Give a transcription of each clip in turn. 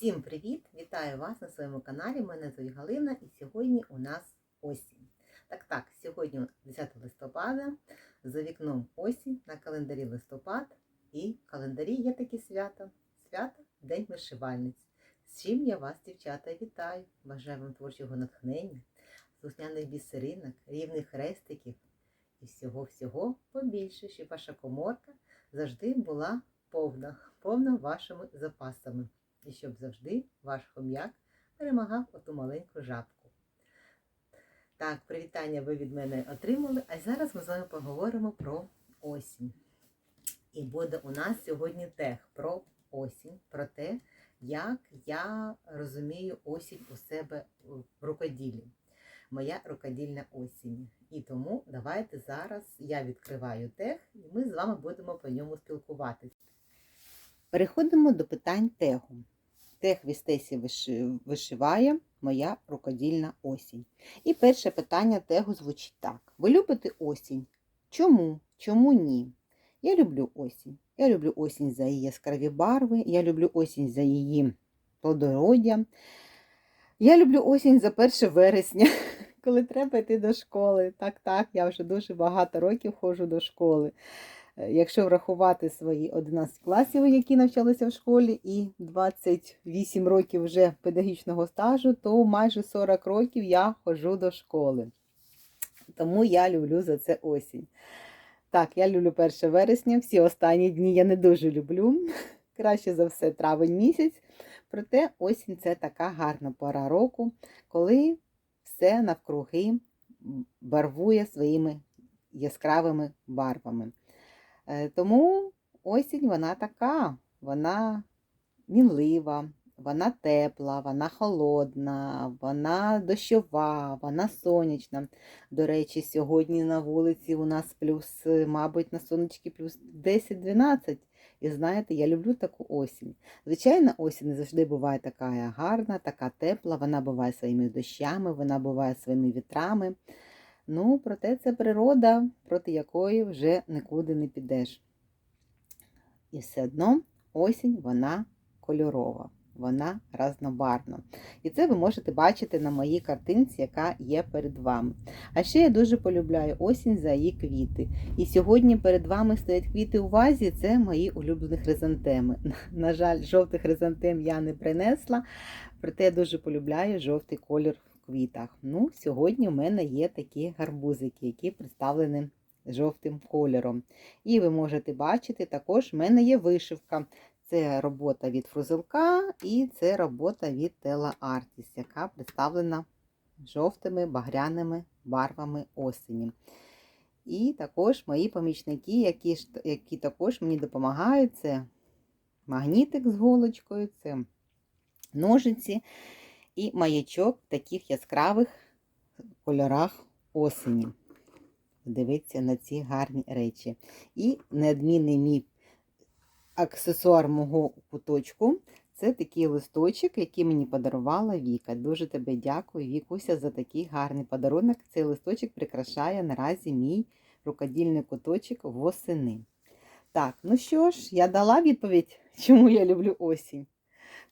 Всім привіт! Вітаю вас на своєму каналі. Мене звуть Галина і сьогодні у нас осінь. Так, так, сьогодні 10 листопада, за вікном осінь, на календарі листопад і в календарі є таке свято. Свято День вишивальниць. З чим я вас, дівчата, вітаю! Бажаю вам творчого натхнення, слухняних бісеринок, рівних хрестиків і всього-всього побільше, щоб ваша коморка завжди була повна, повна вашими запасами. І щоб завжди ваш хом'як перемагав оту маленьку жабку. Так, привітання ви від мене отримали, а зараз ми з вами поговоримо про осінь. І буде у нас сьогодні тех про осінь, про те, як я розумію осінь у себе в рукоділлі. Моя рукодільна осінь. І тому давайте зараз я відкриваю тех, і ми з вами будемо по ньому спілкуватися. Переходимо до питань тегу. Тех Вістесі вишиває моя рукодільна осінь. І перше питання тегу звучить так: Ви любите осінь? Чому? Чому ні? Я люблю осінь. Я люблю осінь за її яскраві барви, я люблю осінь за її плодородя. Я люблю осінь за 1 вересня, коли треба йти до школи. Так, так, я вже дуже багато років ходжу до школи. Е, Якщо врахувати свої 11 класів, які навчалися в школі, і 28 років вже педагогічного стажу, то майже 40 років я ходжу до школи. Тому я люблю за це осінь. Так, я люблю 1 вересня, всі останні дні я не дуже люблю. Краще за все травень місяць. Проте осінь це така гарна пора року, коли все навкруги барвує своїми яскравими барвами. Е, Тому осінь вона така, вона мінлива, вона тепла, вона холодна, вона дощова, вона сонячна. До речі, сьогодні на вулиці у нас плюс, е, мабуть, на сонечки плюс 10-12. І знаєте, я люблю таку осінь. Звичайно, осінь не завжди буває така гарна, така тепла, вона буває своїми дощами, вона буває своїми вітрами. Ну, проте це природа, проти якої вже нікуди не підеш. І все одно осінь вона кольорова, вона разнобарвна. І це ви можете бачити на моїй картинці, яка є перед вами. А ще я дуже полюбляю осінь за її квіти. І сьогодні перед вами стоять квіти у вазі, це мої улюблені хризантеми. На жаль, жовтих хризантем я не принесла, проте я дуже полюбляю жовтий колір квітах. Ну, сьогодні у мене є такі гарбузики, які представлені жовтим кольором. І ви можете бачити, також в мене є вишивка. Це робота від фрузелка і це робота від Тела Артіс, яка представлена жовтими багряними барвами осені. І також мої помічники, які, які також мені допомагають, це магнітик з голочкою, це ножиці і маячок в таких яскравих кольорах осені. Дивіться на ці гарні речі. І неодмінний мій аксесуар мого куточку це такий листочок, який мені подарувала Віка. Дуже тебе дякую, Вікуся, за такий гарний подарунок. Цей листочок прикрашає наразі мій рукодільний куточок восени. Так, ну що ж, я дала відповідь, чому я люблю осінь.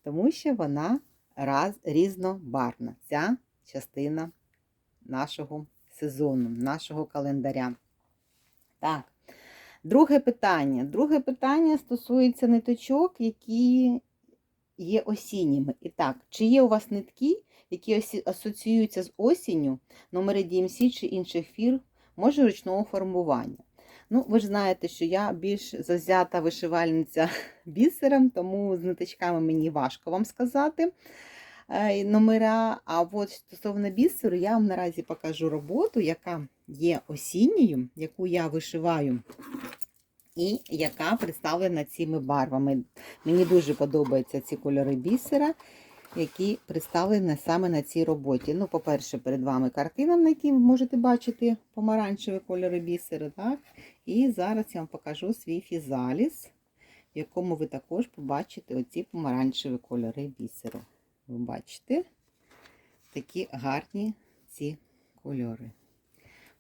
Тому що вона раз, різнобарвна, ця частина нашого сезону, нашого календаря. Так, друге питання. Друге питання стосується ниточок, які є осінніми. І так, чи є у вас нитки, які асоціюються з осінню, номери DMC чи інших фірм, може ручного формування? Ну, ви ж знаєте, що я більш завзята вишивальниця бісером, тому з ниточками мені важко вам сказати номера. А от стосовно бісеру, я вам наразі покажу роботу, яка є осінньою, яку я вишиваю, і яка представлена цими барвами. Мені дуже подобаються ці кольори бісера, які представлені саме на цій роботі. Ну, по-перше, перед вами картина, на якій ви можете бачити помаранчеві кольори бісера. Так? І зараз я вам покажу свій фізаліс, в якому ви також побачите оці помаранчеві кольори бісеру. Ви бачите такі гарні ці кольори.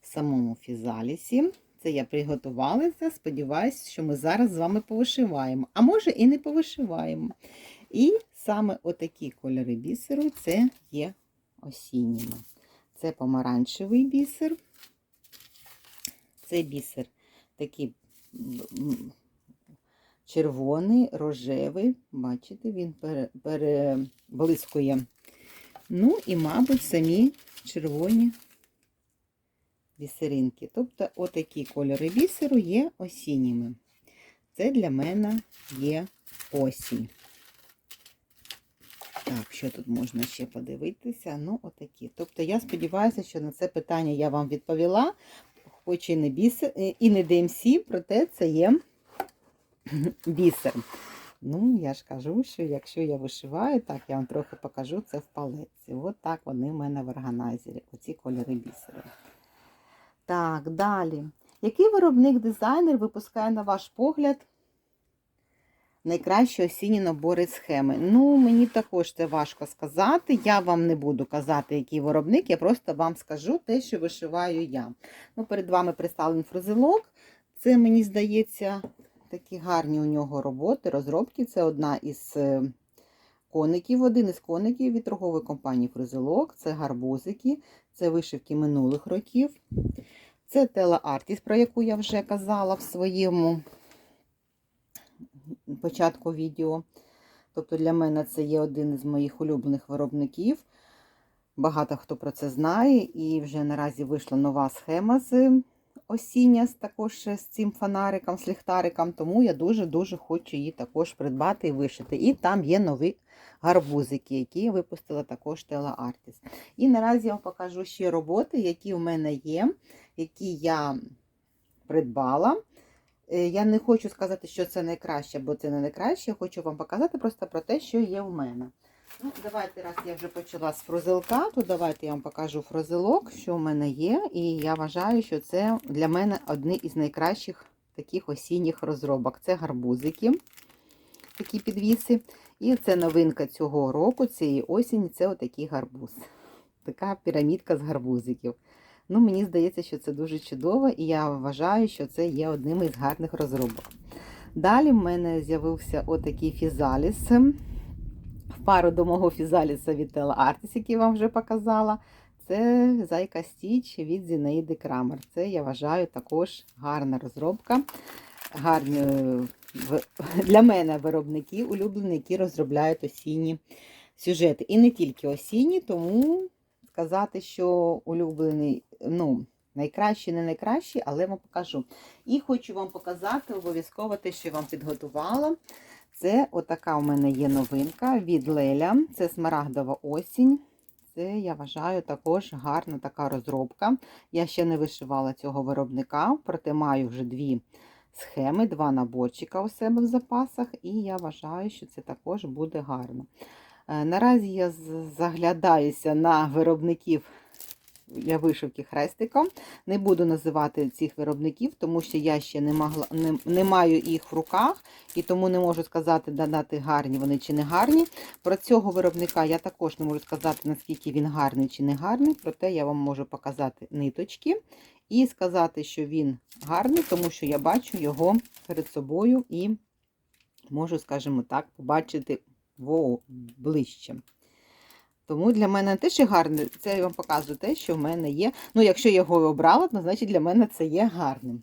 В самому фізалісі Це я приготувалася. Сподіваюся, що ми зараз з вами повишиваємо. А може і не повишиваємо. І саме отакі кольори бісеру це є осінніми. Це помаранчевий бісер. Це бісер такий червоний, рожевий. Бачите, він переблискує. Ну і, мабуть, самі червоні бісеринки. Тобто, отакі кольори бісеру є осінніми. Це для мене є осінь. Так, що тут можна ще подивитися? Ну, отакі. Тобто, я сподіваюся, що на це питання я вам відповіла, хоч і не бісер, і не ДМС, проте це є бісер. Ну, я ж кажу, що якщо я вишиваю, так, я вам трохи покажу це в палетці. От так вони в мене в органайзері, оці кольори бісеру. Так, далі. Який виробник-дизайнер випускає, на ваш погляд, найкращі осінні набори схеми? Ну, мені також це важко сказати. Я вам не буду казати, який виробник, я просто вам скажу те, що вишиваю я. Ну, перед вами представлений фрузелок. Це, мені здається, такі гарні у нього роботи, розробки. Це одна із е, коників, один із коників від торгової компанії Фрузелок. Це гарбузики, це вишивки минулих років. Це Тела Артіс, про яку я вже казала в своєму початку відео. Тобто для мене це є один із моїх улюблених виробників. Багато хто про це знає, і вже наразі вийшла нова схема з осіння також з цим фонариком, з ліхтариком, тому я дуже-дуже хочу її також придбати і вишити. І там є нові гарбузики, які випустила також Тела Артіс. І наразі я вам покажу ще роботи, які у мене є, які я придбала. Е, Я не хочу сказати, що це найкраще, бо це не найкраще. Я хочу вам показати просто про те, що є в мене. Ну, Давайте, раз я вже почала з фрозелка, то давайте я вам покажу фрозелок, що в мене є. І я вважаю, що це для мене одні із найкращих таких осінніх розробок. Це гарбузики, такі підвіси. І це новинка цього року, цієї осені, це отакий гарбуз. Така пірамідка з гарбузиків. Ну, Мені здається, що це дуже чудово, і я вважаю, що це є одним із гарних розробок. Далі в мене з'явився отакий фізаліс. Пару до мого фізаліса від Tela Artis, який вам вже показала. Це Зайка Стіч від Зінаїди Крамер. Це, я вважаю, також гарна розробка. Гарні е, для мене виробники улюблені, які розробляють осінні сюжети. І не тільки осінні, тому сказати, що улюблений, ну, найкращий, не найкращий, але вам покажу. І хочу вам показати обов'язково те, що я вам підготувала. Це отака у мене є новинка від Леля. Це смарагдова осінь. Це, я вважаю, також гарна така розробка. Я ще не вишивала цього виробника, проте маю вже дві схеми, два наборчика у себе в запасах, і я вважаю, що це також буде гарно. Е, Наразі я заглядаюся на виробників для вишивки хрестиком. Не буду називати цих виробників, тому що я ще не, могла, не, не маю їх в руках, і тому не можу сказати, додати гарні вони чи не гарні. Про цього виробника я також не можу сказати, наскільки він гарний чи не гарний, проте я вам можу показати ниточки і сказати, що він гарний, тому що я бачу його перед собою і можу, скажімо так, побачити ближче. Тому для мене теж є гарне, це я вам показую те, що в мене є. Ну, якщо я його обрала, то значить для мене це є гарним.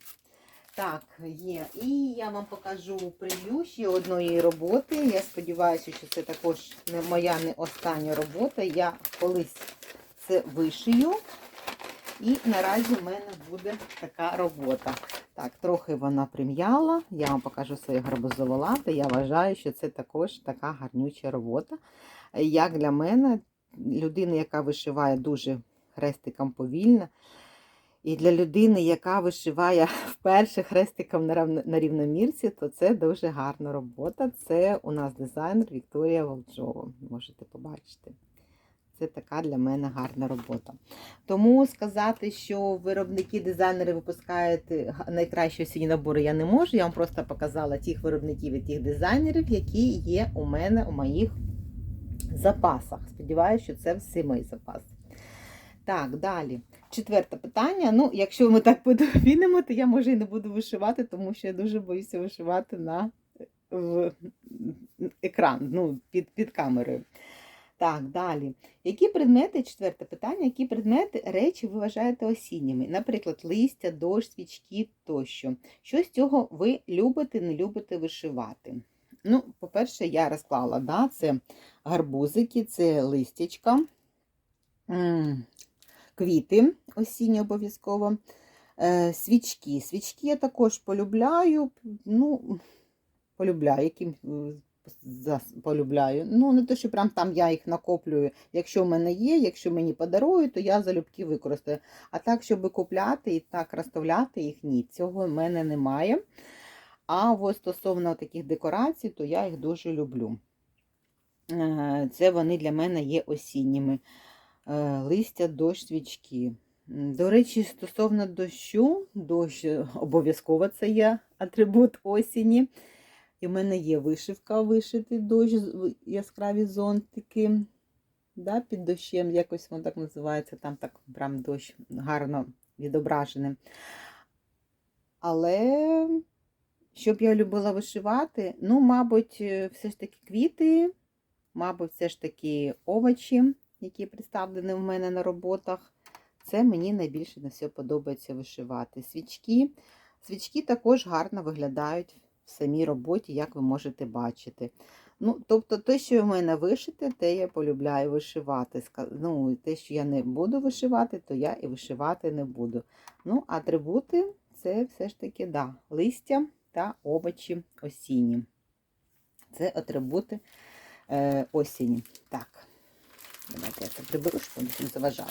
Так, є. І я вам покажу прев'ю ще одної роботи. Я сподіваюся, що це також не моя не остання робота. Я колись це вишию. І наразі в мене буде така робота. Так, трохи вона прим'яла. Я вам покажу своє гарбузове лате. Я вважаю, що це також така гарнюча робота. Як для мене, людина, яка вишиває дуже хрестиком повільно, і для людини, яка вишиває вперше хрестиком на рівномірці, то це дуже гарна робота. Це у нас дизайнер Вікторія Волчова. Можете побачити. Це така для мене гарна робота. Тому сказати, що виробники дизайнери випускають найкращі осінні набори, я не можу. Я вам просто показала тих виробників і тих дизайнерів, які є у мене у моїх запасах. Сподіваюся, що це всі мої запаси. Так, далі. Четверте питання. Ну, якщо ми так подивимо, то я може і не буду вишивати, тому що я дуже боюся вишивати на в екран, ну, під, під камерою. Так, далі. Які предмети, четверте питання, які предмети, речі ви вважаєте осінніми? Наприклад, листя, дощ, свічки тощо. Що з цього ви любите, не любите вишивати? Ну, по-перше, я розклала, да, це гарбузики, це листячка, квіти осінні обов'язково, е, свічки. Свічки я також полюбляю, ну, полюбляю, яким е, полюбляю. Ну, не те, що прям там я їх накоплюю. Якщо в мене є, якщо мені подарують, то я залюбки використаю. А так, щоб купляти і так розставляти їх, ні, цього в мене немає. А ось стосовно таких декорацій, то я їх дуже люблю. Е, Це вони для мене є осінніми. Е, Листя, дощ, свічки. До речі, стосовно дощу, дощ е, обов'язково це є атрибут осені. І в мене є вишивка, вишитий дощ, яскраві зонтики. Да, під дощем, якось воно так називається, там так прям дощ гарно відображений. Але щоб я любила вишивати, ну, мабуть, е, все ж таки квіти, мабуть, все ж таки овочі, які представлені в мене на роботах. Це мені найбільше на все подобається вишивати. Свічки. Свічки також гарно виглядають в самій роботі, як ви можете бачити. Ну, тобто, те, що в мене вишите, те я полюбляю вишивати. Ну, те, що я не буду вишивати, то я і вишивати не буду. Ну, атрибути це все ж таки да, листя та овочі осінні. Це атрибути е, осені. Так, давайте я це приберу, щоб не заважало.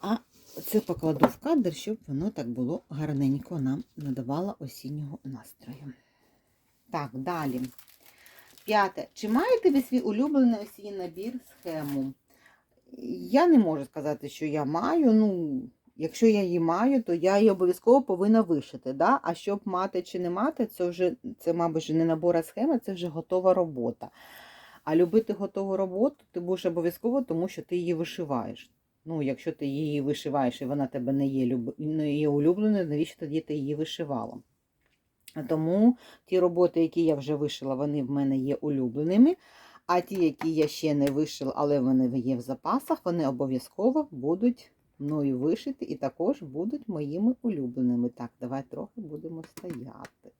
А це покладу в кадр, щоб воно так було гарненько нам надавало осіннього настрою. Так, далі. П'яте. Чи маєте ви свій улюблений осінній набір схему? Я не можу сказати, що я маю. Ну, якщо я її маю, то я її обов'язково повинна вишити. Да? А щоб мати чи не мати, це вже, це, мабуть, не набор, а схема, це вже готова робота. А любити готову роботу ти будеш обов'язково, тому що ти її вишиваєш. Ну, якщо ти її вишиваєш і вона тебе не є, не є улюбленою, навіщо тоді ти її вишивала? Тому ті роботи, які я вже вишила, вони в мене є улюбленими. А ті, які я ще не вишила, але вони є в запасах, вони обов'язково будуть мною вишиті і також будуть моїми улюбленими. Так, давай трохи будемо стояти.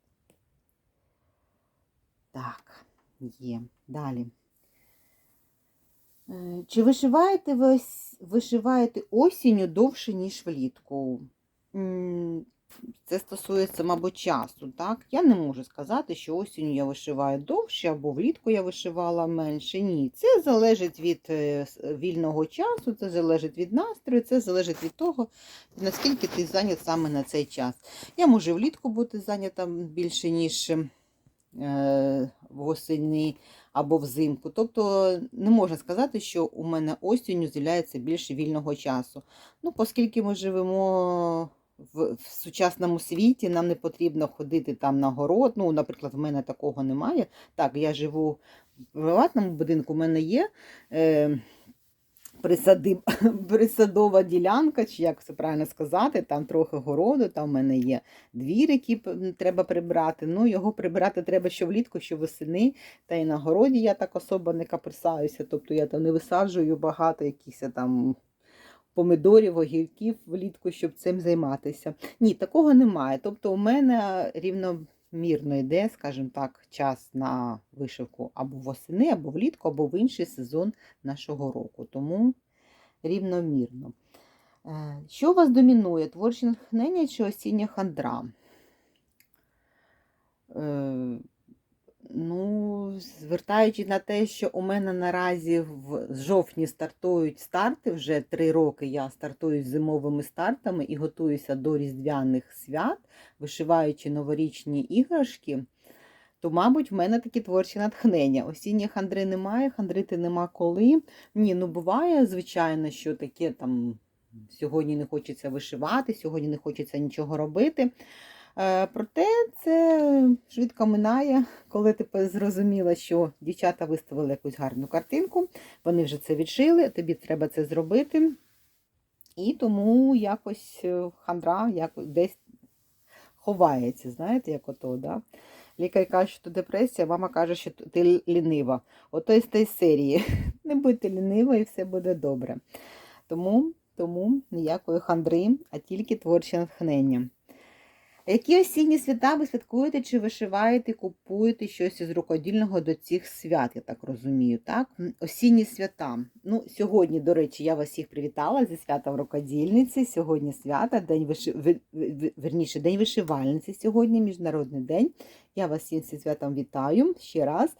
Так, є. Далі. Е, Чи вишиваєте ви вишиваєте осінню довше, ніж влітку? Це стосується, мабуть, часу. Так? Я не можу сказати, що осінню я вишиваю довше або влітку я вишивала менше. Ні. Це залежить від е, вільного часу, це залежить від настрою, це залежить від того, наскільки ти зайнят саме на цей час. Я можу влітку бути зайнята більше, ніж е, восени або взимку. Тобто не можна сказати, що у мене осінню з'являється більше вільного часу. Ну, оскільки ми живемо в, в сучасному світі, нам не потрібно ходити там на город. Ну, наприклад, в мене такого немає. Так, я живу в приватному будинку, у мене є. Е, Присадиб, присадова ділянка, чи як це правильно сказати, там трохи городу, там в мене є двір, який треба прибрати. Ну, його прибирати треба що влітку, що восени. Та й на городі я так особо не каприсаюся. Тобто я там не висаджую багато якихось там помидорів, огірків влітку, щоб цим займатися. Ні, такого немає. Тобто у мене рівномірно йде, скажімо так, час на вишивку або восени, або влітку, або в інший сезон нашого року. Тому рівномірно. Е, Що у вас домінує? Творче натхнення чи осіння хандра? Ну, звертаючись на те, що у мене наразі в жовтні стартують старти, вже три роки я стартую з зимовими стартами і готуюся до різдвяних свят, вишиваючи новорічні іграшки, то, мабуть, в мене такі творчі натхнення. Осінні хандри немає, хандрити нема коли. Ні, ну буває, звичайно, що таке там сьогодні не хочеться вишивати, сьогодні не хочеться нічого робити. Е, Проте це швидко минає, коли ти зрозуміла, що дівчата виставили якусь гарну картинку, вони вже це відшили, тобі треба це зробити. І тому якось е, хандра якось десь ховається, знаєте, як ото, да? Лікар каже, що депресія, мама каже, що ти лінива. Ото з тієї серії. Не будьте лінива і все буде добре. Тому, тому ніякої хандри, а тільки творче натхнення. Які осінні свята ви святкуєте, чи вишиваєте, купуєте щось із рукодільного до цих свят, я так розумію, так? Осінні свята. Ну, сьогодні, до речі, я вас всіх привітала зі святом рукодільниці. Сьогодні свята, день виши... ви- ви- ви- верніше, день вишивальниці сьогодні, міжнародний день. Я вас всім зі святом вітаю ще раз.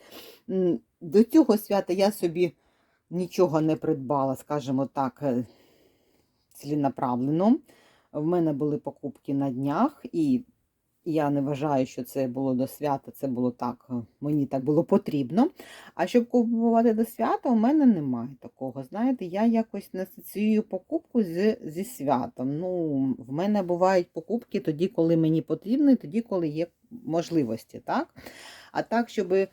До цього свята я собі нічого не придбала, скажімо так, е, ціленаправлено. В мене були покупки на днях, і я не вважаю, що це було до свята, це було так, е, мені так було потрібно. А щоб купувати до свята, у мене немає такого. Знаєте, я якось не асоціюю покупку з, зі святом. Ну, в мене бувають покупки тоді, коли мені потрібно, і тоді, коли є можливості. так? А так, щоб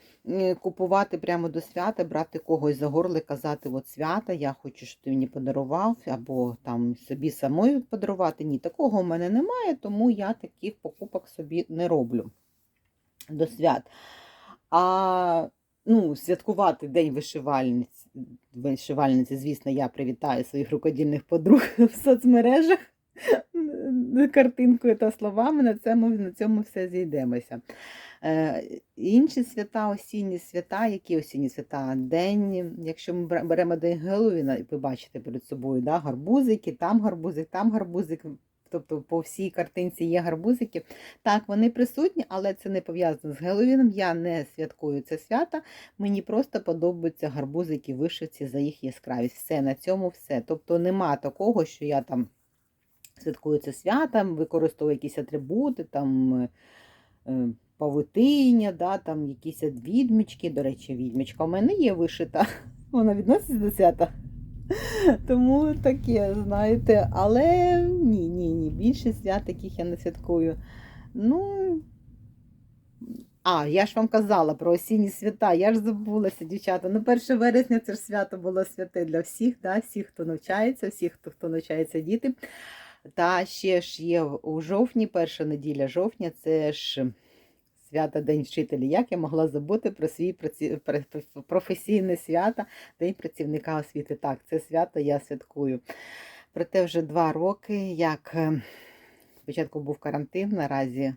купувати прямо до свята, брати когось за горло казати, от свята, я хочу, щоб ти мені подарував, або там собі самою подарувати. Ні, такого в мене немає, тому я таких покупок собі не роблю до свят. А ну, святкувати День вишивальниць, вишивальниці, звісно, я привітаю своїх рукодільних подруг в соцмережах картинкою та словами. На цьому, на цьому все зійдемося. Е, інші свята, осінні свята, які осінні свята? День, якщо ми беремо день Геловіна, ви бачите перед собою да, гарбузики, там гарбузик, там гарбузик. Тобто по всій картинці є гарбузики. Так, вони присутні, але це не пов'язано з Геловіном. Я не святкую це свята. Мені просто подобаються гарбузики вишивці за їх яскравість. Все, на цьому все. Тобто нема такого, що я там святкую це свята, використовую якісь атрибути, там е, е, павутиння, да, там якісь відмічки. До речі, відмічка у мене є вишита. Вона відноситься до свята. Тому таке, знаєте, але ні, ні, ні. Більше свят таких я не святкую. Ну. А, я ж вам казала про осінні свята, я ж забулася, дівчата. Ну, 1 вересня це ж свято було святе для всіх, да? всіх, хто навчається, всіх, хто навчається діти. Та ще ж є у жовтні, перша неділя жовтня, це ж свято День вчителя. Як я могла забути про свій праці- пр- пр- професійне свято, День працівника освіти? Так, це свято я святкую. Проте вже два роки, як е, спочатку був карантин, наразі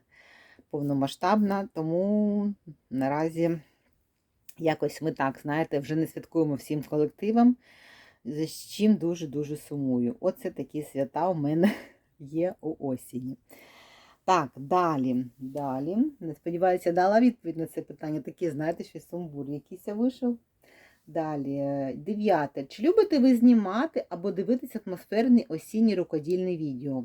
повномасштабна, тому наразі якось ми так, знаєте, вже не святкуємо всім колективом, з чим дуже-дуже сумую. Оце такі свята у мене є у осінні. Так, далі, далі. Не сподіваюся, дала відповідь на це питання. Такі, знаєте, що сумбур якийсь вийшов. Далі, е, дев'яте. Чи любите ви знімати або дивитися атмосферні осінні рукодільні відео?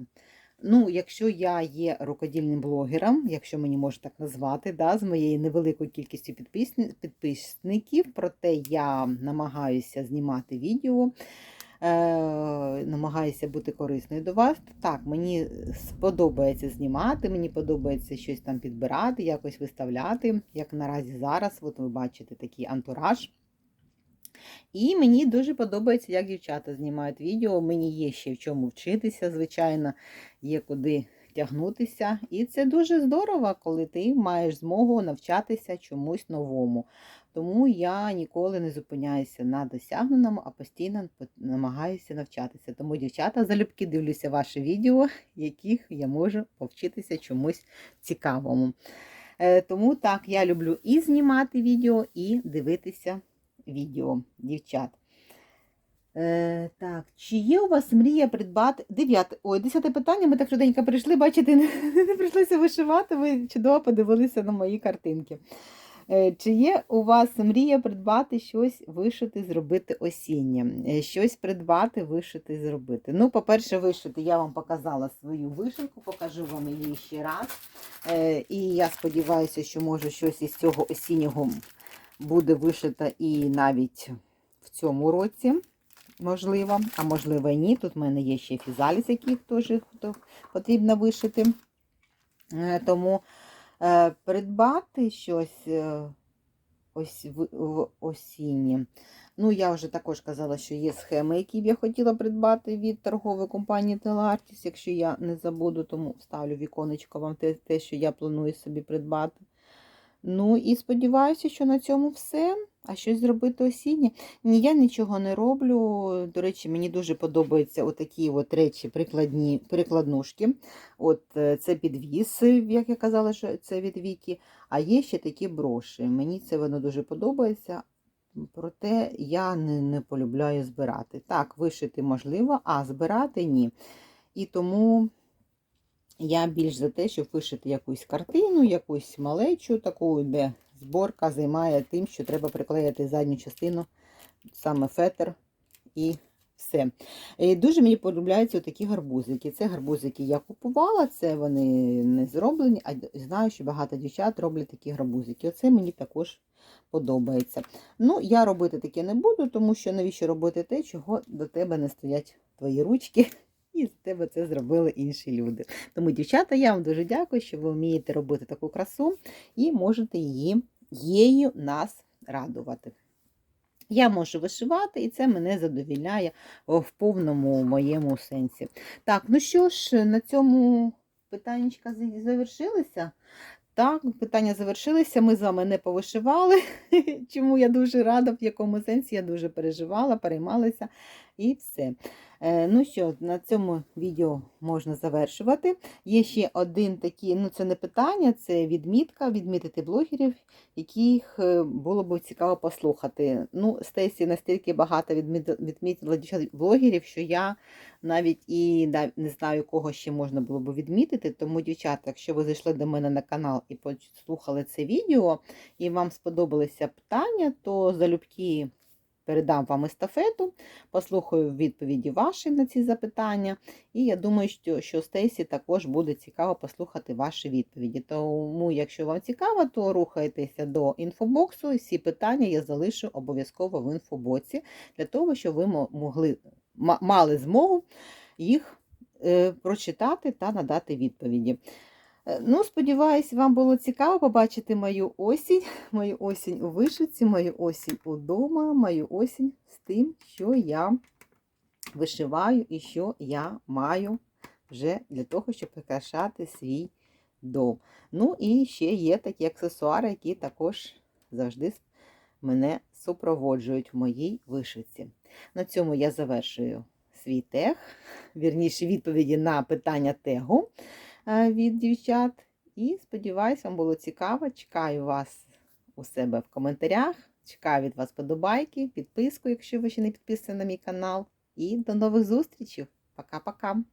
Ну, якщо я є рукодільним блогером, якщо мені можна так назвати, да, з моєю невеликою кількістю підписників, проте я намагаюся знімати відео, е, намагаюся бути корисною до вас. Так, мені сподобається знімати, мені подобається щось там підбирати, якось виставляти, як наразі зараз, от ви бачите такий антураж. І мені дуже подобається, як дівчата знімають відео. Мені є ще в чому вчитися, звичайно, є куди тягнутися. І це дуже здорово, коли ти маєш змогу навчатися чомусь новому. Тому я ніколи не зупиняюся на досягненому, а постійно намагаюся навчатися. Тому, дівчата, залюбки дивлюся ваші відео, яких я можу повчитися чомусь цікавому. Е, Тому так, я люблю і знімати відео, і дивитися відео, дівчат. Е, так, чи є у вас мрія придбати. Дев'яте. Ой, десяте питання. Ми так швиденько прийшли, бачите, не, прийшлося вишивати. Ви чудово подивилися на мої картинки. Е, Чи є у вас мрія придбати щось вишити, зробити осіннє? Е, Щось придбати, вишити, зробити. Ну, по-перше, вишити я вам показала свою вишивку, покажу вам її ще раз. Е, І я сподіваюся, що може щось із цього осіннього буде вишита і навіть в цьому році, можливо, а можливо і ні. Тут в мене є ще фізаліс, який теж потрібно вишити. Е, Тому е, придбати щось е, ось в осінні. Ну, я вже також казала, що є схеми, які б я хотіла придбати від торгової компанії Телартіс. Якщо я не забуду, тому ставлю віконечко вам те, те, що я планую собі придбати. Ну і сподіваюся, що на цьому все. А щось зробити осіннє. Ні, я нічого не роблю. До речі, мені дуже подобаються отакі от речі, прикладні, прикладнушки. От е, це підвіс, як я казала, що це від Вікі. А є ще такі броші. Мені це воно дуже подобається. Проте я не, не полюбляю збирати. Так, вишити можливо, а збирати ні. І тому я більш за те, щоб вишити якусь картину, якусь малечу, таку, де зборка займає тим, що треба приклеїти задню частину, саме фетр і все. І дуже мені полюбляються такі гарбузики. Це гарбузики я купувала, це вони не зроблені, а знаю, що багато дівчат роблять такі гарбузики. Оце мені також подобається. Ну, я робити таке не буду, тому що навіщо робити те, чого до тебе не стоять твої ручки. І з тебе це зробили інші люди. Тому, дівчата, я вам дуже дякую, що ви вмієте робити таку красу і можете її її нас радувати. Я можу вишивати, і це мене задовільняє в повному моєму сенсі. Так, ну що ж, на цьому питаннячка завершилися. Так, питання завершилися. Ми з вами не повишивали, чому я дуже рада, в якому сенсі я дуже переживала, переймалася і все. Е, Ну що, на цьому відео можна завершувати. Є ще один такий, ну це не питання, це відмітка, відмітити блогерів, яких е, було б цікаво послухати. Ну, Стесі настільки багато відмітила блогерів, що я навіть і не знаю, кого ще можна було б відмітити. Тому, дівчата, якщо ви зайшли до мене на канал і послухали це відео, і вам сподобалися питання, то залюбки передам вам естафету, послухаю відповіді ваші на ці запитання. І я думаю, що, що Стейсі також буде цікаво послухати ваші відповіді. Тому, якщо вам цікаво, то рухайтеся до інфобоксу. Всі питання я залишу обов'язково в інфобоці, для того, щоб ви могли, мали змогу їх е, прочитати та надати відповіді. Е, Ну, сподіваюсь, вам було цікаво побачити мою осінь, мою осінь у вишивці, мою осінь удома, мою осінь з тим, що я вишиваю і що я маю вже для того, щоб прикрашати свій дом. Ну і ще є такі аксесуари, які також завжди мене супроводжують в моїй вишивці. На цьому я завершую свій тег, вірніше відповіді на питання тегу від дівчат. І сподіваюся, вам було цікаво. Чекаю вас у себе в коментарях. Чекаю від вас подобайки, підписку, якщо ви ще не підписані на мій канал. І до нових зустрічей. Пока-пока.